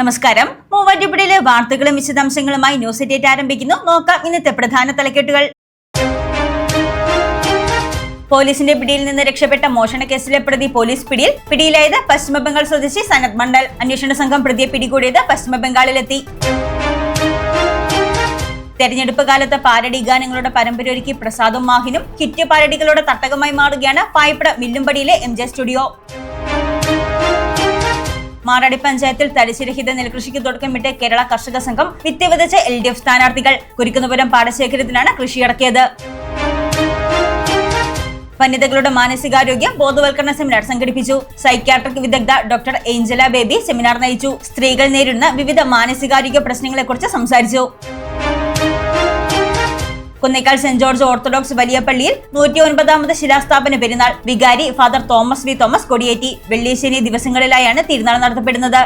നമസ്കാരം. മൂവാറ്റുപുഴയിലെ വാർത്തകളും വിശദാംശങ്ങളുമായി ന്യൂസ് എറ്റേറ്റ് ആരംഭിക്കുന്നു. നോക്കാം ഇന്നത്തെ പ്രധാന തലക്കെട്ടുകൾ. പോലീസിന്റെ പിടിയിൽ നിന്ന് രക്ഷപ്പെട്ട മോഷണ കേസിലെ പ്രതി പോലീസ് പിടിയിൽ പിടിയിലായത് പശ്ചിമബംഗാൾ സ്വദേശി സനത് മണ്ഡൽ. അന്വേഷണ സംഘം പ്രതിയെ പിടികൂടിയത് പശ്ചിമബംഗാളിലെത്തി. തെരഞ്ഞെടുപ്പ് കാലത്ത് പാരഡി ഗാനങ്ങളുടെ പരമ്പര ഒരുക്കി പ്രസാദും മാഹിനും കിറ്റ് പാരഡികളുടെ തട്ടകമായി മാറുകയാണ് പായ്പട മില്ലുംപടിയിലെ എം ജെ സ്റ്റുഡിയോ. മാറാടി പഞ്ചായത്തിൽ തരിശുരഹിത നെൽകൃഷിക്ക് തുടക്കമിട്ട് കേരള കർഷക സംഘം വിത്ത് വിതച്ച എൽ ഡി എഫ് സ്ഥാനാർത്ഥികൾ കുരുക്കുന്നപുരം പാടശേഖരത്തിലാണ് കൃഷിയിറക്കിയത് വനിതകളുടെ മാനസികാരോഗ്യ ബോധവൽക്കരണ സെമിനാർ സംഘടിപ്പിച്ചു. സൈക്യാട്രിക് വിദഗ്ധ ഡോക്ടർ ഏഞ്ചല ബേബി സെമിനാർ നയിച്ചു. സ്ത്രീകൾ നേരിടുന്ന വിവിധ മാനസികാരോഗ്യ പ്രശ്നങ്ങളെക്കുറിച്ച് സംസാരിച്ചു. കുന്നേക്കാൾ സെന്റ് ജോർജ് ഓർത്തഡോക്സ് വലിയ പള്ളിയിൽ നൂറ്റി ഒൻപതാമത് ശിലാസ്ഥാപന പെരുന്നാൾ വികാരി ഫാദർ തോമസ് വി തോമസ് കൊടിയേറ്റി വെള്ളിശനി ദിവസങ്ങളിലായാണ് തിരുനാൾ നടത്തപ്പെടുന്നത്.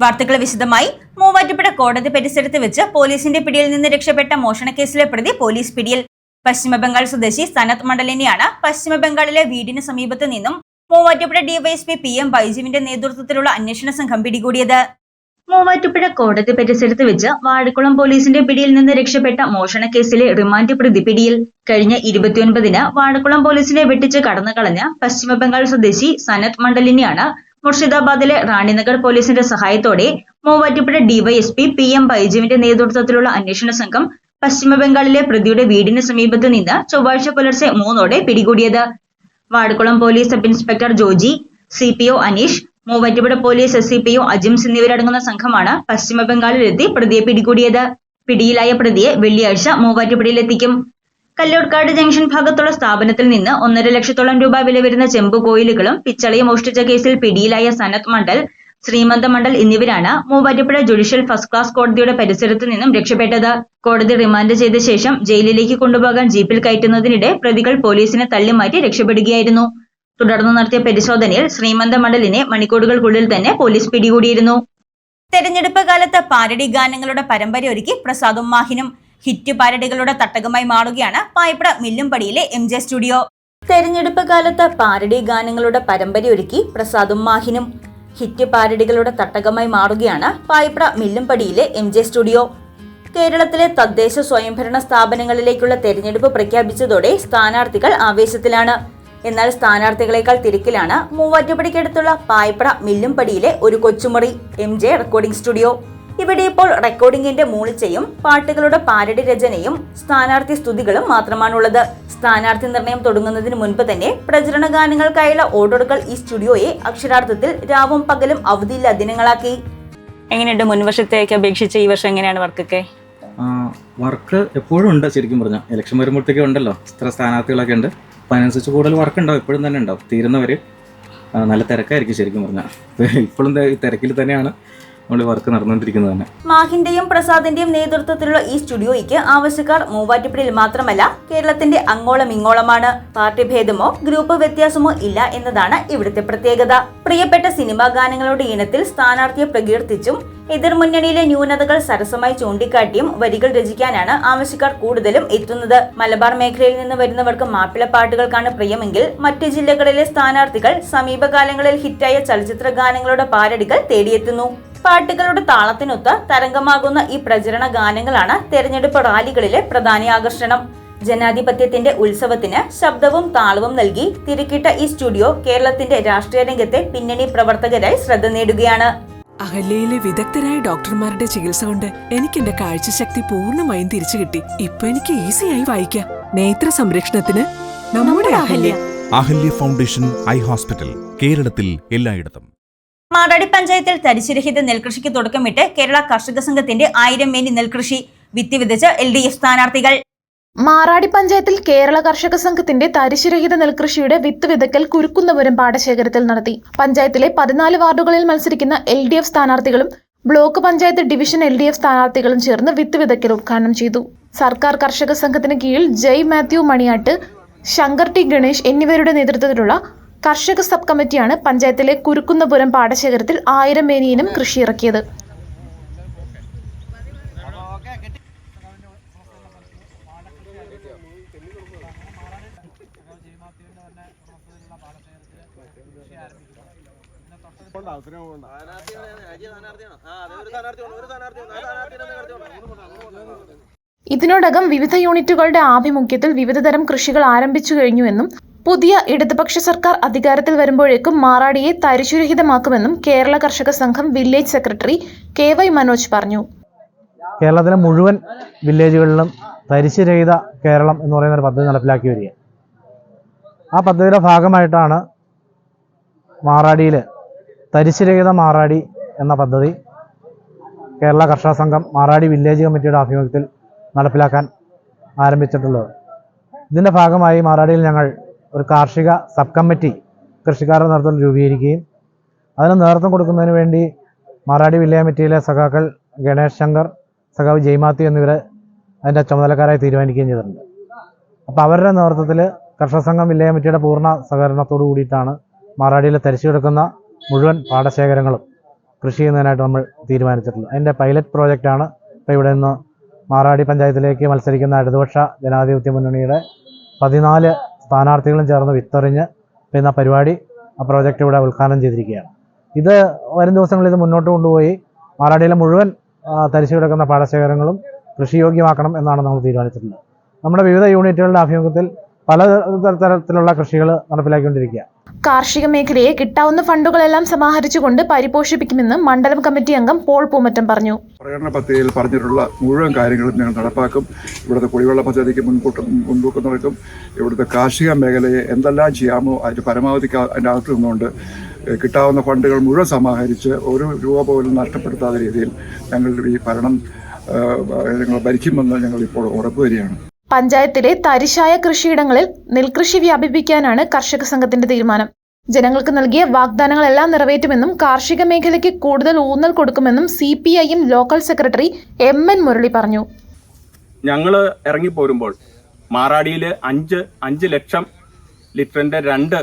വാർത്തകൾ വിശദമായി. മൂവാറ്റുപുഴ കോടതി പരിസരത്ത് വെച്ച് പോലീസിന്റെ പിടിയിൽ നിന്ന് രക്ഷപ്പെട്ട മോഷണക്കേസിലെ പ്രതി പോലീസ് പിടിയിൽ. പശ്ചിമബംഗാൾ സ്വദേശി സനത് മണ്ഡലിനെയാണ് പശ്ചിമബംഗാളിലെ വീടിന് സമീപത്ത് നിന്നും മൂവാറ്റുപുഴ ഡിവൈഎസ്പി പി എം ബൈജുവിന്റെ നേതൃത്വത്തിലുള്ള അന്വേഷണ സംഘം പിടികൂടിയത്. മൂവാറ്റുപുഴ കോടതി പരിസരത്ത് വെച്ച് വാഴക്കുളം പോലീസിന്റെ പിടിയിൽ നിന്ന് രക്ഷപ്പെട്ട മോഷണ കേസിലെ റിമാൻഡ് പ്രതി പിടിയിൽ. കഴിഞ്ഞ ഇരുപത്തിയൊൻപതിന് വാഴക്കുളം പോലീസിനെ വെട്ടിച്ച് കടന്നുകളഞ്ഞ പശ്ചിമബംഗാൾ സ്വദേശി സനത് മണ്ഡലിനെയാണ് മുർഷിദാബാദിലെ റാണിനഗർ പോലീസിന്റെ സഹായത്തോടെ മൂവാറ്റുപുഴ ഡിവൈഎസ്പി പി എം ബൈജുവിന്റെ നേതൃത്വത്തിലുള്ള അന്വേഷണ സംഘം പശ്ചിമബംഗാളിലെ പ്രതിയുടെ വീടിന് സമീപത്ത് നിന്ന് ചൊവ്വാഴ്ച പുലർച്ചെ മൂന്നോടെ പിടികൂടിയത്. Vazhakulam police sub inspector Joji C P O Aneesh Muvattupuzha police S C P O Ajims എന്നിവരടങ്ങുന്ന സംഘമാണ് പശ്ചിമബംഗാളിലെത്തി പ്രതിയെ പിടികൂടിയത്. പിടിയിലായ പ്രതിയെ വെള്ളിയാഴ്ച മൂവാറ്റുപുഴയിലെത്തിക്കും. കല്ലോട്കാട് ജംഗ്ഷൻ ഭാഗത്തുള്ള സ്ഥാപനത്തിൽ നിന്ന് ഒന്നര ലക്ഷത്തോളം രൂപ വില വരുന്ന ചെമ്പ് കോയിലുകളും പിച്ചളയും മോഷ്ടിച്ച കേസിൽ പിടിയിലായ സനത് മണ്ഡൽ ശ്രീമന്ത മണ്ഡൽ എന്നിവരാണ് മൂവാറ്റുപുഴ ജുഡീഷ്യൽ ഫസ്റ്റ് ക്ലാസ് കോടതിയുടെ പരിസരത്ത് നിന്നും രക്ഷപ്പെട്ടത്. കോടതി റിമാൻഡ് ചെയ്ത ശേഷം ജയിലിലേക്ക് കൊണ്ടുപോകാൻ ജീപ്പിൽ കയറ്റുന്നതിനിടെ പ്രതികൾ പോലീസിനെ തള്ളിമാറ്റി രക്ഷപ്പെടുകയായിരുന്നു. തുടർന്ന് നടത്തിയ പരിശോധനയിൽ ശ്രീമന്ത മണ്ഡലിനെ മണിക്കൂറുകൾക്കുള്ളിൽ തന്നെ പോലീസ് പിടികൂടിയിരുന്നു. തെരഞ്ഞെടുപ്പ് കാലത്ത് പാരഡി ഗാനങ്ങളുടെ പരമ്പര ഒരുക്കി പ്രസാദും മാഹിനും. ഹിറ്റ് പാരഡികളുടെ തട്ടകമായി മാറുകയാണ് പായ്പട മില്ലുംപടിയിലെ എം ജെ സ്റ്റുഡിയോ. തെരഞ്ഞെടുപ്പ് കാലത്ത് പാരഡി ഗാനങ്ങളുടെ പരമ്പര ഒരുക്കി പ്രസാദും മാഹിനും. ഹിറ്റ് പാരഡികളുടെ തട്ടകമായി മാറുകയാണ് പായ്പട മില്ലുംപടിയിലെ എം ജെ സ്റ്റുഡിയോ. കേരളത്തിലെ തദ്ദേശ സ്വയംഭരണ സ്ഥാപനങ്ങളിലേക്കുള്ള തെരഞ്ഞെടുപ്പ് പ്രഖ്യാപിച്ചതോടെ സ്ഥാനാർത്ഥികൾ ആവേശത്തിലാണ്. എന്നാൽ സ്ഥാനാർത്ഥികളെക്കാൾ തിരക്കിലാണ് മൂവാറ്റുപടിക്കടുത്തുള്ള പായ്പ്ര മില്ലുംപടിയിലെ ഒരു കൊച്ചുമുറി എം റെക്കോർഡിംഗ് സ്റ്റുഡിയോ. ഇവിടെ ഇപ്പോൾ റെക്കോർഡിംഗിന്റെ മൂളിച്ചയും പാട്ടുകളുടെ പാരടി രചനയും സ്ഥാനാർത്ഥി സ്തുതികളും മാത്രമാണുള്ളത്. സ്ഥാനാർത്ഥി നിർണയം തുടങ്ങുന്നതിന് മുൻപ് തന്നെ പ്രചരണ ഗാനങ്ങൾക്കായുള്ള ഓർഡറുകൾ ഈ സ്റ്റുഡിയോയെ അക്ഷരാർത്ഥത്തിൽ രാവും പകലും അവധിയില്ല ദിനങ്ങളാക്കി. എങ്ങനെയുണ്ട് മുൻവർഷത്തേക്ക് അപേക്ഷിച്ച് ഈ വർഷം എങ്ങനെയാണ് വർക്കൊക്കെ? വർക്ക് എപ്പോഴും ഉണ്ട് ശരിക്കും പറഞ്ഞാൽ ഇലക്ഷൻ വരുമ്പോഴത്തേക്കും ഉണ്ടല്ലോ. ഇത്ര സ്ഥാനാർത്ഥികളൊക്കെ ഉണ്ട്. അപ്പം അതിനനുസരിച്ച് കൂടുതൽ വർക്ക് ഉണ്ടാവും. എപ്പോഴും തന്നെ ഉണ്ടാവും. തീരുന്നവർ നല്ല തിരക്കായിരിക്കും ശരിക്കും പറഞ്ഞാൽ ഇപ്പോഴും ഈ തിരക്കിൽ തന്നെയാണ്. വർക്ക് നടന്നുകൊണ്ടിരിക്കുന്നത് തന്നെ. മാഹിന്റെയും പ്രസാദിന്റെയും നേതൃത്വത്തിലുള്ള ഈ സ്റ്റുഡിയോയ്ക്ക് ആവശ്യക്കാർ മൂവാറ്റുപുഴയിൽ മാത്രമല്ല കേരളത്തിന്റെ അങ്ങോളം ഇങ്ങോളമാണ്. പാർട്ടി ഭേദമോ ഗ്രൂപ്പ് വ്യത്യാസമോ ഇല്ല എന്നതാണ് ഇവിടുത്തെ പ്രത്യേകത. പ്രിയപ്പെട്ട സിനിമാ ഗാനങ്ങളുടെ ഇനത്തിൽ സ്ഥാനാർത്ഥിയെ പ്രകീർത്തിച്ചും എതിർമുന്നണിയിലെ ന്യൂനതകൾ സരസമായി ചൂണ്ടിക്കാട്ടിയും വരികൾ രചിക്കാനാണ് ആവശ്യക്കാർ കൂടുതലും എത്തുന്നത്. മലബാർ മേഖലയിൽ നിന്ന് വരുന്നവർക്ക് മാപ്പിളപ്പാട്ടുകൾക്കാണ് പ്രിയമെങ്കിൽ മറ്റ് ജില്ലകളിലെ സ്ഥാനാർത്ഥികൾ സമീപകാലങ്ങളിൽ ഹിറ്റായ ചലച്ചിത്ര ഗാനങ്ങളുടെ പാരടികൾ തേടിയെത്തുന്നു. പാട്ടുകളുടെ താളത്തിനൊത്ത് തരംഗമാകുന്ന ഈ പ്രചരണ ഗാനങ്ങളാണ് തെരഞ്ഞെടുപ്പ് റാലികളിലെ പ്രധാന ആകർഷണം. ജനാധിപത്യത്തിന്റെ ഉത്സവത്തിന് ശബ്ദവും താളവും നൽകി തിരക്കിട്ട ഈ സ്റ്റുഡിയോ കേരളത്തിന്റെ രാഷ്ട്രീയ രംഗത്തെ പിന്നണി പ്രവർത്തകരായി ശ്രദ്ധ നേടുകയാണ്. അഹല്യയിലെ വിദഗ്ധരായ ഡോക്ടർമാരുടെ ചികിത്സ കൊണ്ട് എനിക്ക് എന്റെ കാഴ്ചശക്തി പൂർണമായും തിരിച്ചു കിട്ടി. ഇപ്പൊ എനിക്ക് ഈസിയായി വായിക്കാം. നേത്ര സംരക്ഷണത്തിന് നമ്മുടെ Ahalya. Ahalya. Foundation eye hospital കേരളത്തിൽ എല്ലായിടത്തും. മാടാടി പഞ്ചായത്തിൽ തരിശുരഹിത നെൽകൃഷിക്ക് തുടക്കമിട്ട് കേരള കർഷക സംഘത്തിന്റെ ആയിരം മേനി നെൽകൃഷി വിത്തി വിതച്ച് എൽ ഡി എഫ് സ്ഥാനാർത്ഥികൾ. മാറാടി പഞ്ചായത്തിൽ കേരള കർഷക സംഘത്തിന്റെ തരിശുരഹിത നെൽകൃഷിയുടെ വിത്ത് വിതക്കൽ കുരുക്കുന്നപുരം പാടശേഖരത്തിൽ നടത്തി. പഞ്ചായത്തിലെ പതിനാല് വാർഡുകളിൽ മത്സരിക്കുന്ന എൽ ഡി എഫ് സ്ഥാനാർത്ഥികളും block panchayat division L D F സ്ഥാനാർത്ഥികളും ചേർന്ന് വിത്ത് വിതക്കൽ ഉദ്ഘാടനം ചെയ്തു. സർക്കാർ കർഷക സംഘത്തിന് കീഴിൽ ജയ് മാത്യു മണിയാട്ട് ശങ്കർ ടി ഗണേഷ് എന്നിവരുടെ നേതൃത്വത്തിലുള്ള കർഷക സബ് കമ്മിറ്റിയാണ് പഞ്ചായത്തിലെ കുരുക്കുന്നപുരം പാടശേഖരത്തിൽ ആയിരം മേനിയിനം കൃഷി ഇറക്കിയത് ഇതിനോടകം വിവിധ യൂണിറ്റുകളുടെ ആഭിമുഖ്യത്തിൽ വിവിധതരം കൃഷികൾ ആരംഭിച്ചു കഴിഞ്ഞുവെന്നും പുതിയ ഇടതുപക്ഷ സർക്കാർ അധികാരത്തിൽ വരുമ്പോഴേക്കും മാറാടിയെ തരിശുരഹിതമാക്കുമെന്നും കേരള കർഷക സംഘം village secretary K Y Manoj പറഞ്ഞു. കേരളത്തിലെ മുഴുവൻ വില്ലേജുകളിലും തരിശുരഹിത കേരളം എന്ന് പറയുന്ന ഒരു പദ്ധതി നടപ്പിലാക്കി വരിക ആ പദ്ധതിയുടെ ഭാഗമായിട്ടാണ് മാറാടിയിൽ തരിശുരഹിത മാറാടി എന്ന പദ്ധതി കേരള കർഷക സംഘം മാറാടി വില്ലേജ് കമ്മിറ്റിയുടെ ആഭിമുഖ്യത്തിൽ നടപ്പിലാക്കാൻ ആരംഭിച്ചിട്ടുള്ളത്. ഇതിന്റെ ഭാഗമായി മാറാടിയിൽ ഞങ്ങൾ ഒരു കാർഷിക സബ് കമ്മിറ്റി കൃഷിക്കാരുടെ നേതൃത്വത്തിൽ രൂപീകരിക്കുകയും അതിന് നേതൃത്വം കൊടുക്കുന്നതിന് വേണ്ടി മാറാടി വില്ലേജ് കമ്മിറ്റിയിലെ സഖാക്കൾ ഗണേഷ് ശങ്കർ സഖാവ് ജയ്മാത്തി എന്നിവരെ അതിന്റെ ചുമതലക്കാരായി തീരുമാനിക്കുകയും ചെയ്തിട്ടുണ്ട്. അപ്പോൾ അവരുടെ നേതൃത്വത്തിൽ കർഷക സംഘം വില്ലേജ് കമ്മിറ്റിയുടെ പൂർണ സഹകരണത്തോടു കൂടിയിട്ടാണ് മാറാടിയിൽ തരിച്ചു കിടക്കുന്ന മുഴുവൻ പാടശേഖരങ്ങളും കൃഷി ചെയ്യുന്നതിനായിട്ട് നമ്മൾ തീരുമാനിച്ചിട്ടുള്ളത് അതിന്റെ പൈലറ്റ് പ്രോജക്റ്റാണ് ഇപ്പോൾ ഇവിടെ നിന്ന് മാറാടി പഞ്ചായത്തിലേക്ക് മത്സരിക്കുന്ന ഇടതുപക്ഷ ജനാധിപത്യ മുന്നണിയുടെ പതിനാല് സ്ഥാനാർത്ഥികളും ചേർന്ന് വിത്തെറിഞ്ഞ് പിന്നെ പരിപാടി ആ പ്രോജക്റ്റ് ഇവിടെ ഉദ്ഘാടനം ചെയ്തിരിക്കുകയാണ്. ഇത് വരും ദിവസങ്ങളിൽ ഇത് മുന്നോട്ട് കൊണ്ടുപോയി മാറാടിയിലെ മുഴുവൻ തരിച്ചു കിടക്കുന്ന പാടശേഖരങ്ങളും കൃഷിയോഗ്യമാക്കണം എന്നാണ് നമ്മൾ തീരുമാനിച്ചിട്ടുള്ളത്. നമ്മുടെ വിവിധ യൂണിറ്റുകളുടെ ആഭിമുഖ്യത്തിൽ പല തരത്തിലുള്ള കൃഷികൾ നടപ്പിലാക്കിക്കൊണ്ടിരിക്കുക കാർഷിക മേഖലയെ കിട്ടാവുന്ന ഫണ്ടുകളെല്ലാം സമാഹരിച്ചുകൊണ്ട് പരിപോഷിപ്പിക്കുമെന്ന് മണ്ഡലം കമ്മിറ്റി അംഗം പോൾ പൂമറ്റം പറഞ്ഞു. പ്രകടന പദ്ധതിയിൽ പറഞ്ഞിട്ടുള്ള മുഴുവൻ കാര്യങ്ങളും ഞങ്ങൾ നടപ്പാക്കും. ഇവിടുത്തെ കുടിവെള്ള പദ്ധതിക്ക് മുൻകൂട്ട് മുൻതൂക്കം നൽകും. ഇവിടുത്തെ കാർഷിക മേഖലയെ എന്തെല്ലാം ചെയ്യാമോ അതിന് പരമാവധി അതിന്റെ അകത്ത് നിന്നുകൊണ്ട് കിട്ടാവുന്ന ഫണ്ടുകൾ മുഴുവൻ സമാഹരിച്ച് ഒരു രൂപ പോലും നഷ്ടപ്പെടുത്താത്ത രീതിയിൽ ഞങ്ങൾ ഈ ഭരണം ഞങ്ങൾ ഭരിക്കുമെന്ന് ഞങ്ങൾ ഇപ്പോൾ ഉറപ്പുവരികയാണ് പഞ്ചായത്തിലെ തരിശായ കൃഷിയിടങ്ങളിൽ നെൽകൃഷി വ്യാപിപ്പിക്കാനാണ് കർഷക സംഘത്തിന്റെ തീരുമാനം. ജനങ്ങൾക്ക് നൽകിയ വാഗ്ദാനങ്ങളെല്ലാം നിറവേറ്റുമെന്നും കാർഷിക മേഖലയ്ക്ക് കൂടുതൽ ഊന്നൽ കൊടുക്കുമെന്നും C P I local secretary M N Murali പറഞ്ഞു. ഞങ്ങൾ ഇറങ്ങിപ്പോരുമ്പോൾ മാറാടിയിൽ അഞ്ച് അഞ്ച് ലക്ഷം ലിറ്ററിന്റെ രണ്ട്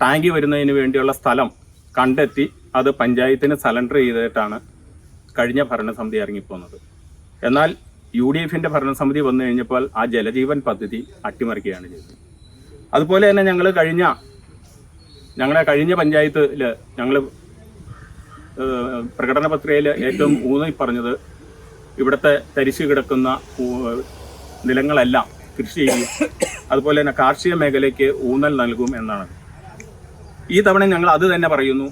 ടാങ്കി വരുന്നതിന് വേണ്ടിയുള്ള സ്ഥലം കണ്ടെത്തി അത് പഞ്ചായത്തിന് സലണ്ടർ ചെയ്തിട്ടാണ് കഴിഞ്ഞ ഭരണസമിതി ഇറങ്ങിപ്പോകുന്നത് എന്നാൽ യു ഡി എഫിന്റെ ഭരണസമിതി വന്നു കഴിഞ്ഞപ്പോൾ ആ ജലജീവൻ പദ്ധതി അട്ടിമറിക്കുകയാണ് ചെയ്തത്. അതുപോലെ തന്നെ ഞങ്ങൾ കഴിഞ്ഞ ഞങ്ങളെ കഴിഞ്ഞ പഞ്ചായത്തിൽ ഞങ്ങൾ പ്രകടന പത്രികയിൽ ഏറ്റവും ഊന്നി പറഞ്ഞത് ഇവിടുത്തെ തരിശു കിടക്കുന്ന നിലങ്ങളെല്ലാം കൃഷി ചെയ്യും. അതുപോലെ തന്നെ കാർഷിക മേഖലയ്ക്ക് ഊന്നൽ നൽകും എന്നാണ്. ഈ തവണ ഞങ്ങൾ അത് തന്നെ പറയുന്നു.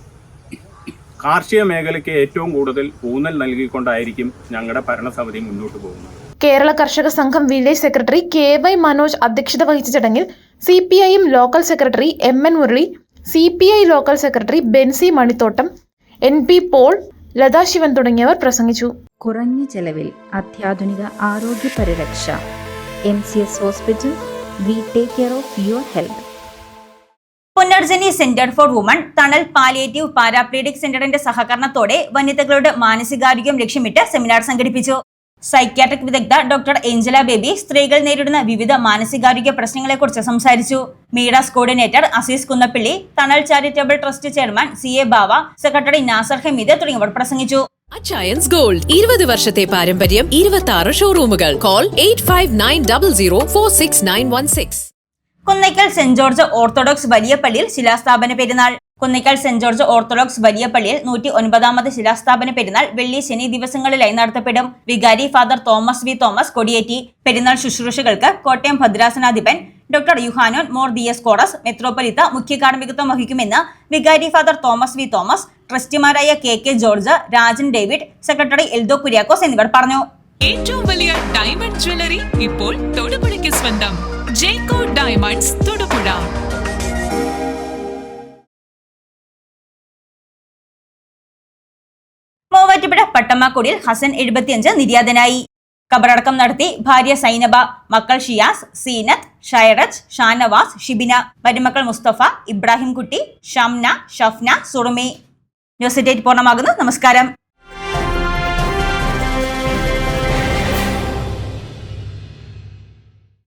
കാർഷിക മേഖലയ്ക്ക് ഏറ്റവും കൂടുതൽ ഊന്നൽ നൽകിക്കൊണ്ടായിരിക്കും ഞങ്ങളുടെ ഭരണസമിതി മുന്നോട്ട് പോകുന്നത്. കേരള കർഷക സംഘം village secretary K Y Manoj അധ്യക്ഷത വഹിച്ച ചടങ്ങിൽ C P I M local secretary M N Murali C P I local secretary Benzy Manithottam N P Paul Latha Shivan തുടങ്ങിയവർ പ്രസംഗിച്ചു. കുറഞ്ഞ ചെലവിൽ അത്യാധുനിക ആരോഗ്യ പരിരക്ഷ M C S hospital we take care of your health. Punarjani centre for woman Thanal palliative paraplegic സെന്ററിന്റെ സഹകരണത്തോടെ വനിതകളുടെ മാനസികാരോഗ്യം ലക്ഷ്യമിട്ട് സെമിനാർ സംഘടിപ്പിച്ചു. സൈക്യാട്രിക് വിദഗ്ധ ഡോക്ടർ ഏഞ്ചല ബേബി സ്ത്രീകൾ നേരിടുന്ന വിവിധ മാനസികാരോഗ്യ പ്രശ്നങ്ങളെക്കുറിച്ച് സംസാരിച്ചു. മീഡാസ് coordinator Azeez Kunnappilly Thanal charitable trust chairman C A Bava secretary Nasar Hameed തുടങ്ങിയവർ പ്രസംഗിച്ചു. അച്ചയൻസ് ഗോൾഡ് ഇരുപത് വർഷത്തെ പാരമ്പര്യം ഇരുപത്തി ആറ് ഷോറൂമുകൾ. Call eight five nine double zero four six nine one six Kunnakkal Saint George Orthodox വലിയ പള്ളിയിൽ ശിലാസ്ഥാപന പെരുന്നാൾ. കുന്നയ്ക്കൽ സെന്റ് ജോർജ് ഓർത്തഡോക്സ് വലിയ പള്ളിയിൽ നൂറ്റി ഒൻപതാമത് ശിലാസ്ഥാപന പെരുന്നാൾ വെള്ളി ശനി ദിവസങ്ങളിലായി നടത്തപ്പെടും. വികാരി ഫാദർ തോമസ് വി തോമസ് കൊടിയേറ്റി. പെരുന്നാൾ ശുശ്രൂഷകൾക്ക് Kottayam ഭദ്രാസനാധിപൻ doctor Yuhanon Mor B S chorus മെത്രോപൊലിത്ത മുഖ്യ കാർമ്മികത്വം വഹിക്കുമെന്ന് വികാരി father Thomas V Thomas ട്രസ്റ്റിമാരായ K K George Rajan David secretary Eldho Kuriakose എന്നിവർ പറഞ്ഞു. ഏറ്റവും വലിയ ഡയമണ്ട് ജ്വല്ലറി ഇപ്പോൾ തൊടുപുഴയ്ക്ക് സ്വന്തം. ജേക്കോ ഡയമണ്ട്സ് തൊടുപുഴ. മൂവാറ്റുപുഴ പട്ടമാക്കൊടിയിൽ ഹസൻ എഴുപത്തിയഞ്ച് നിര്യാതനായി. കബറടക്കം നടത്തി ഭാര്യ സൈനബ മക്കൾ ഷിയാസ് സീനത്ത് ഷൈറജ് ഷാനവാസ് ഷിബിന മരുമക്കൾ മുസ്തഫ ഇബ്രാഹിം കുട്ടി ഷംന ഷഫ്ന സുറുമി. ന്യൂസ് ഡേറ്റ് പൂർണമാകുന്നു. നമസ്കാരം.